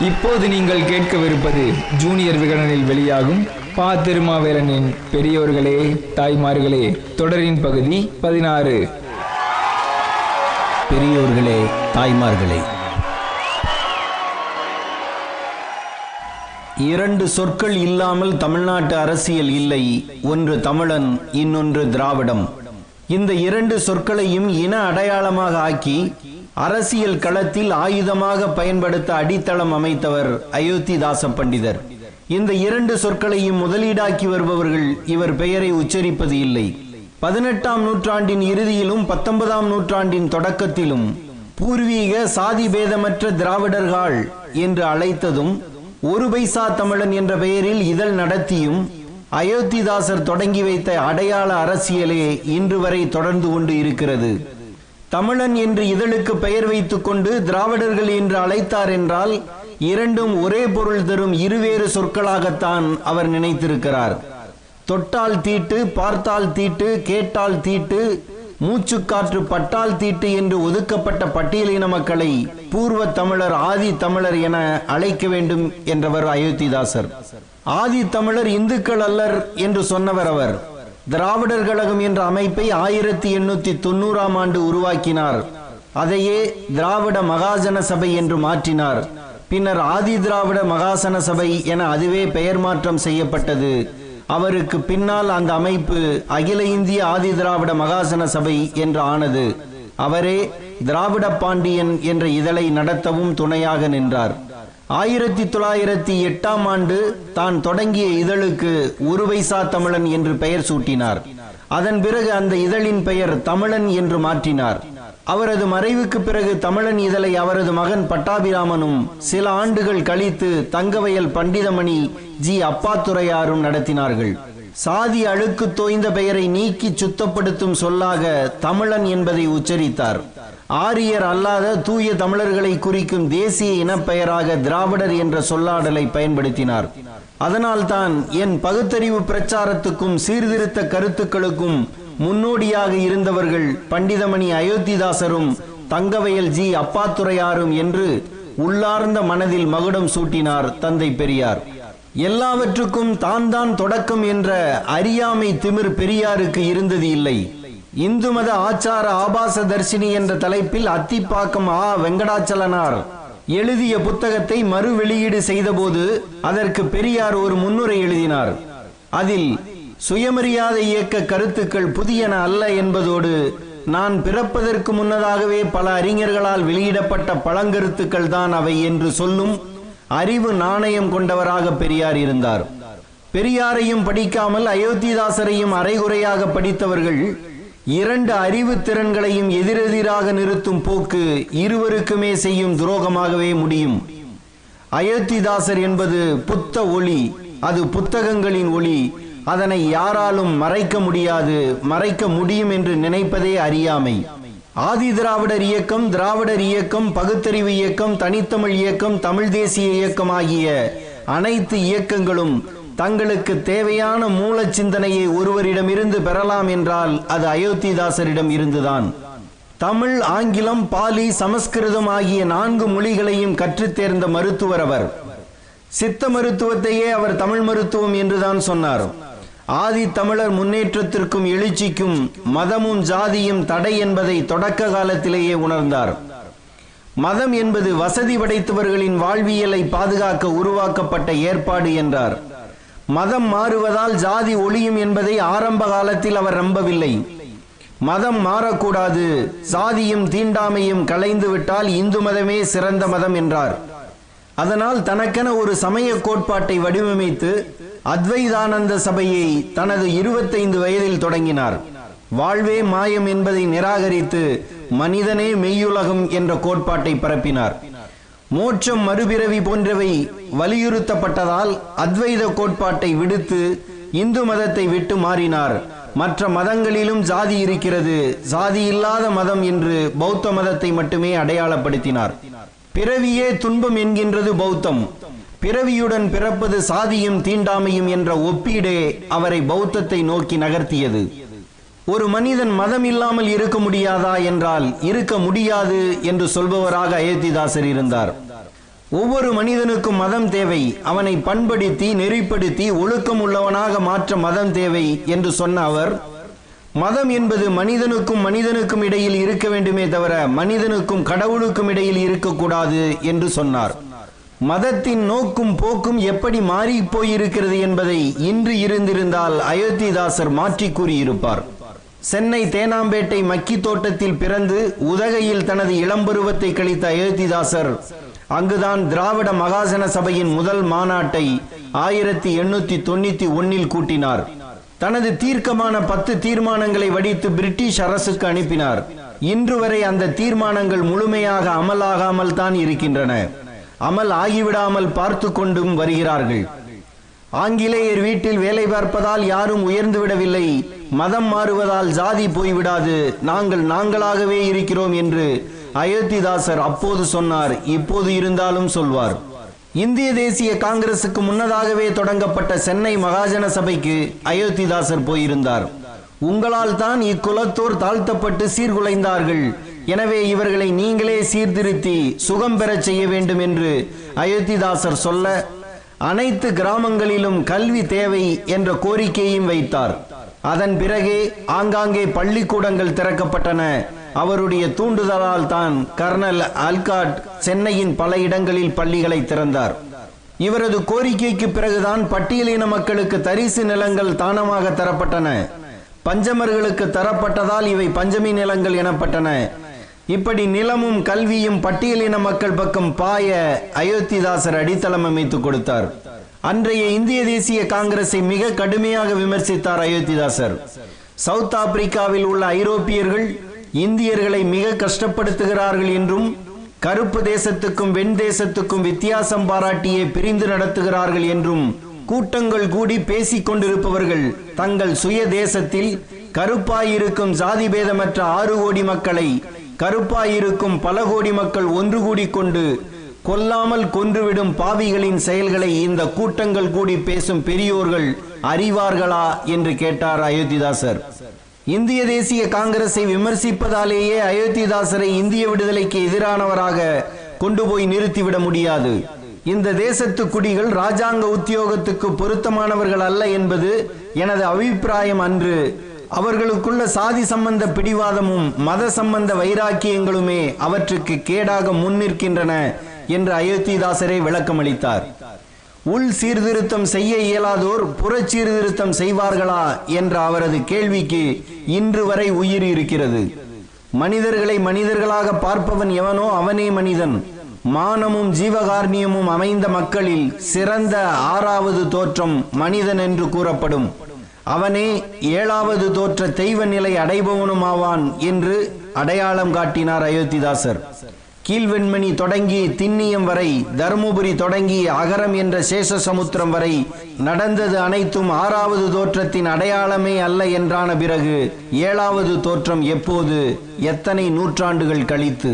இப்போது நீங்கள் கேட்கவிருப்பது ஜூனியர் விகடனில் வெளியாகும் பா திருமாவேலனின் பெரியோர்களே தாய்மார்களே தொடரின் பகுதி பதினாறு. பெரியோர்களே தாய்மார்களே. இரண்டு சொற்கள் இல்லாமல் தமிழ்நாட்டு அரசியல் இல்லை. ஒன்று தமிழன் இன்னொன்று திராவிடம். இந்த இரண்டு சொற்களையும் இன அடையாளமாக ஆக்கி அரசியல் களத்தில் ஆயுதமாக பயன்படுத்த அடித்தளம் அமைத்தவர் அயோத்திதாச பண்டிதர். இந்த இரண்டு சொற்களையும் முதலீடாக்கி வருபவர்கள் இவர் பெயரை உச்சரிப்பது இல்லை. பதினெட்டாம் நூற்றாண்டின் இறுதியிலும் பத்தொன்பதாம் நூற்றாண்டின் தொடக்கத்திலும் பூர்வீக சாதி பேதமற்ற திராவிடர்கள் என்று அழைத்ததும் ஒரு பைசா தமிழன் என்ற பெயரில் இதழ் நடத்தியும் அயோத்திதாசர் தொடங்கி வைத்த அடையாள அரசியலே இன்று வரை தொடர்ந்து கொண்டு இருக்கிறது. தமிழன் என்று இதழுக்கு பெயர் வைத்துக் கொண்டு திராவிடர்கள் என்று அழைத்தார் என்றால் இரண்டும் ஒரே பொருள் தரும் இருவேறு சொற்களாகத்தான் அவர் நினைத்திருக்கிறார். தொட்டால் தீட்டு பார்த்தால் தீட்டு கேட்டால் தீட்டு மூச்சுக்காற்று பட்டால் தீட்டு என்று ஒதுக்கப்பட்ட பட்டியலின மக்களை பூர்வ தமிழர் ஆதி தமிழர் என அழைக்க வேண்டும் என்றவர் அயோத்திதாசர். ஆதி தமிழர் இந்துக்கள் அல்லர் என்று சொன்னவர் அவர். திராவிடர் கழகம் என்ற அமைப்பை ஆயிரத்தி எண்ணூத்தி தொண்ணூறாம் ஆண்டு உருவாக்கினார். அதையே திராவிட மகாஜன சபை என்று மாற்றினார். பின்னர் ஆதி திராவிட மகாசன சபை என அதுவே பெயர் மாற்றம் செய்யப்பட்டது. அவருக்கு பின்னால் அந்த அமைப்பு அகில இந்திய ஆதி திராவிட மகாசன சபை என்று ஆனது. அவரே திராவிட பாண்டியன் என்ற இதழை நடத்தவும் துணையாக நின்றார். ஆயிரத்தி தொள்ளாயிரத்தி எட்டாம் ஆண்டு தான் தொடங்கிய இதழுக்கு ஒரு பைசா தமிழன் என்று பெயர் சூட்டினார். அதன் பிறகு அந்த இதழின் பெயர் தமிழன் என்று மாற்றினார். அவரது மறைவுக்கு பிறகு தமிழன் இதழை அவரது மகன் பட்டாபிராமனும் சில ஆண்டுகள் கழித்து தங்கவயல் பண்டிதமணி ஜி அப்பாத்துரையாரும் நடத்தினார்கள். சாதி அழுக்கு தோய்ந்த பெயரை நீக்கி சுத்தப்படுத்தும் சொல்லாக தமிழன் என்பதை உச்சரித்தார். ஆரியர் அல்லாத தூய தமிழர்களை குறிக்கும் தேசிய இனப்பெயராக திராவிடர் என்ற சொல்லாடலை பயன்படுத்தினார். அதனால்தான் என் பகுத்தறிவு பிரச்சாரத்துக்கும் சீர்திருத்த கருத்துக்களுக்கும் முன்னோடியாக இருந்தவர்கள் பண்டிதமணி அயோத்திதாசரும் தங்கவயல் ஜி அப்பாத்துரையாரும் என்று உள்ளார்ந்த மனதில் மகுடம் சூட்டினார் தந்தை பெரியார். எல்லாவற்றுக்கும் தான் தான் தொடக்கம் என்ற அறியாமை திமிர் பெரியாருக்கு இருந்தது இல்லை. இந்து மத ஆச்சார ஆபாச தர்சினி என்ற தலைப்பில் அத்திப்பாக்கம் ஆ வெங்கடாச்சலனார். எழுதிய புத்தகத்தை மறு வெளியீடு செய்தபோது அதற்கு பெரியார் ஒரு முன்னுரை எழுதினார். அதில் சுயமரியாதை இயக்க கருத்துக்கள் புதியன அல்ல என்பதோடு நான் பிறப்பதற்கு முன்னதாகவே பல அறிஞர்களால் வெளியிடப்பட்ட பழங்கருத்துக்கள் தான் அவை என்று சொல்லும் அறிவு நாணயம் கொண்டவராக பெரியார் இருந்தார். பெரியாரையும் படிக்காமல் அயோத்திதாசரையும் அரைகுறையாக படித்தவர்கள் இரண்டு அறிவு திறன்களையும் எதிரெதிராக நிறுத்தும் போக்கு இருவருக்குமே செய்யும் துரோகமாகவே முடியும். அயோத்திதாசர் என்பது புத்த ஒளி அது புத்தகங்களின் ஒளி. அதனை யாராலும் மறைக்க முடியாது மறைக்க முடியும் என்று நினைப்பதே அறியாமை. ஆதி திராவிடர் இயக்கம் திராவிடர் இயக்கம் பகுத்தறிவு இயக்கம் தனித்தமிழ் இயக்கம் தமிழ் தேசிய இயக்கம் ஆகிய அனைத்து இயக்கங்களும் தங்களுக்கு தேவையான மூல சிந்தனையை ஒருவரிடமிருந்து பெறலாம் என்றால் அது அயோத்திதாசரிடம் இருந்துதான். தமிழ் ஆங்கிலம் பாலி சமஸ்கிருதம் ஆகிய நான்கு மொழிகளையும் கற்றுத் தேர்ந்த மருத்துவர் அவர். சித்த மருத்துவத்தையே அவர் தமிழ் மருத்துவம் என்றுதான் சொன்னார். ஆதி தமிழர் முன்னேற்றத்திற்கும் எழுச்சிக்கும் மதமும் ஜாதியும் தடை என்பதை தொடக்க காலத்திலேயே உணர்ந்தார். மதம் என்பது வசதி படைத்தவர்களின் வாழ்வியலை பாதுகாக்க உருவாக்கப்பட்ட ஏற்பாடு என்றார். மதம் மாறுவதால் ஜாதி ஒளியும் என்பதை ஆரம்ப காலத்தில் அவர் நம்பவில்லை. மதம் மாறக்கூடாது. சாதியும் தீண்டாமையும் கலைந்து விட்டால் இந்து மதமே சிறந்த மதம் என்றார். அதனால் தனக்கென ஒரு சமய கோட்பாட்டை வடிவமைத்து அத்வைதானந்த சபையை தனது இருபத்தைந்து வயதில் தொடங்கினார். வாழ்வே மாயம் என்பதை நிராகரித்து மனிதனே மெய்யுலகம் என்ற கோட்பாட்டை பரப்பினார். மோட்சம் மறுபிறவி போன்றவை வலியுறுத்தப்பட்டதால் அத்வைத கோட்பாட்டை விடுத்து இந்து மதத்தை விட்டு மாறினார். மற்ற மதங்களிலும் ஜாதி இருக்கிறது. ஜாதி இல்லாத மதம் என்று பௌத்த மதத்தை மட்டுமே அடையாளப்படுத்தினார். பிறவியே துன்பம் என்கின்றது பௌத்தம். பிறவியுடன் பிறப்பது சாதியும் தீண்டாமையும் என்ற ஒப்பீடே அவரை பௌத்தத்தை நோக்கி நகர்த்தியது. ஒரு மனிதன் மதம் இல்லாமல் இருக்க முடியாதா என்றால் இருக்க முடியாது என்று சொல்பவராக அயோத்திதாசர் இருந்தார். ஒவ்வொரு மனிதனுக்கும் மதம் தேவை. அவனை பண்படுத்தி நெறிப்படுத்தி ஒழுக்கம் உள்ளவனாக மாற்ற மதம் தேவை என்று சொன்ன அவர் மதம் என்பது மனிதனுக்கும் மனிதனுக்கும் இடையில் இருக்க வேண்டுமே தவிர மனிதனுக்கும் கடவுளுக்கும் இடையில் இருக்கக்கூடாது என்று சொன்னார். மதத்தின் நோக்கும் போக்கும் எப்படி மாறி போயிருக்கிறது என்பதை இன்று இருந்திருந்தால் அயோத்திதாசர் மாற்றி கூறியிருப்பார். சென்னை தேனாம்பேட்டை மக்கி தோட்டத்தில் பிறந்து உதகையில் தனது இளம்பருவத்தை கழித்த அயோத்திதாசர் அங்குதான் திராவிட மகாசன சபையின் முதல் மாநாட்டை ஆயிரத்தி எண்ணூத்தி தொண்ணூத்தி ஒன்னில் கூட்டினார். தனது தீர்க்கமான பத்து தீர்மானங்களை வடித்து பிரிட்டிஷ் அரசுக்கு அனுப்பினார். இன்று வரை அந்த தீர்மானங்கள் முழுமையாக அமலாகாமல் தான் இருக்கின்றன. அமல் ஆகிவிடாமல் பார்த்து கொண்டும் வருகிறார்கள். ஆங்கிலேயர் வீட்டில் வேலை பார்ப்பதால் யாரும் உயர்ந்து விடவில்லை. மதம் மாறுவதால் ஜாதி போய்விடாது. நாங்கள் நாங்களாகவே இருக்கிறோம் என்று அயோத்திதாசர் அப்போது சொன்னார். இப்போது இருந்தாலும் சொல்வார். இந்திய தேசிய காங்கிரசுக்கு முன்னதாகவே தொடங்கப்பட்ட சென்னை மகாஜன சபைக்கு அயோத்திதாசர் போயிருந்தார். உங்களால் தான் இக்குலத்தோர் தாழ்த்தப்பட்டு சீர்குலைந்தார்கள். எனவே இவர்களை நீங்களே சீர்திருத்தி சுகம் பெறச் செய்ய வேண்டும் என்று அயோத்திதாசர் சொல்ல அனைத்து கிராமங்களிலும் கல்வி தேவை என்ற கோரிக்கையும் வைத்தார். அதன் பிறகே ஆங்காங்கே பள்ளிக்கூடங்கள் திறக்கப்பட்டன. அவருடைய தூண்டுதலால் தான் கர்னல் அல்காட் சென்னையின் பல இடங்களில் பள்ளிகளை திறந்தார். இவரது கோரிக்கைக்கு பிறகுதான் பட்டியலின மக்களுக்கு தரிசு நிலங்கள் தானமாக தரப்பட்டன. பஞ்சமர்களுக்கு தரப்பட்டதால் இவை பஞ்சமி நிலங்கள் எனப்பட்டன. இப்படி நிலமும் கல்வியும் பட்டியலின மக்கள் பக்கம் பாய அயோத்திதாசர் அடித்தளம் அமைத்து கொடுத்தார். அன்றைய இந்திய தேசிய காங்கிரஸை மிக கடுமையாக விமர்சித்தார் அயோத்திதாசர். சவுத் ஆப்பிரிக்காவில் உள்ள ஐரோப்பியர்கள் இந்தியர்களை மிக கஷ்டப்படுத்துகிறார்கள் என்றும் கருப்பு தேசத்துக்கும் வெண் தேசத்துக்கும் வித்தியாசம் பாராட்டியே பிரிந்து நடத்துகிறார்கள் என்றும் கூட்டங்கள் கூடி பேசிக் கொண்டிருப்பவர்கள் தங்கள் சுய தேசத்தில் கருப்பாயிருக்கும் சாதி பேதமற்ற ஆறு கோடி மக்களை கருப்பாயிருக்கும் பல கோடி மக்கள் ஒன்று கூடிக்கொண்டு கொல்லாமல் கொன்றுவிடும் பாவிகளின் செயல்களை இந்த கூட்டங்கள் கூடி பேசும் பெரியோர்கள் அறிவார்களா என்று கேட்டார் அயோத்திதாசர். இந்திய தேசிய காங்கிரஸை விமர்சிப்பதாலேயே அயோத்திதாசரை இந்திய விடுதலைக்கு எதிரானவராக கொண்டு போய் நிறுத்திவிட முடியாது. இந்த தேசத்து குடிகள் ராஜாங்க உத்தியோகத்துக்கு பொருத்தமானவர்கள் அல்ல என்பது எனது அபிப்பிராயம் அன்று. அவர்களுக்குள்ள சாதி சம்பந்த பிடிவாதமும் மத சம்பந்த வைராக்கியங்களுமே அவற்றுக்கு கேடாக முன்னிற்கின்றன. என்று அயோத்திதாசரே விளக்கமளித்தார். உள் சீர்திருத்தம் செய்ய இயலாதோர் புற சீர்திருத்தம் செய்வார்களா என்ற அவரது கேள்விக்கு இன்று வரை உயிர் இருக்கிறது. மனிதர்களை மனிதர்களாக பார்ப்பவன் எவனோ அவனே மனிதன். மானமும் ஜீவகார்ணியமும் அமைந்த மக்களில் சிறந்த ஆறாவது தோற்றம் மனிதன் என்று கூறப்படும். அவனே ஏழாவது தோற்ற தெய்வ நிலை அடைபவனுமாவான் என்று அடையாளம் காட்டினார் அயோத்திதாசர். கீழ்வெண்மணி தொடங்கி திண்ணியம் வரை தருமபுரி தொடங்கி அகரம் என்ற சேஷ சமுத்திரம் வரை நடந்தது அனைத்தும் ஆறாவது தோற்றத்தின் அடையாளமே அல்ல என்றான பிறகு ஏழாவது தோற்றம் எப்போது எத்தனை நூற்றாண்டுகள் கழித்து?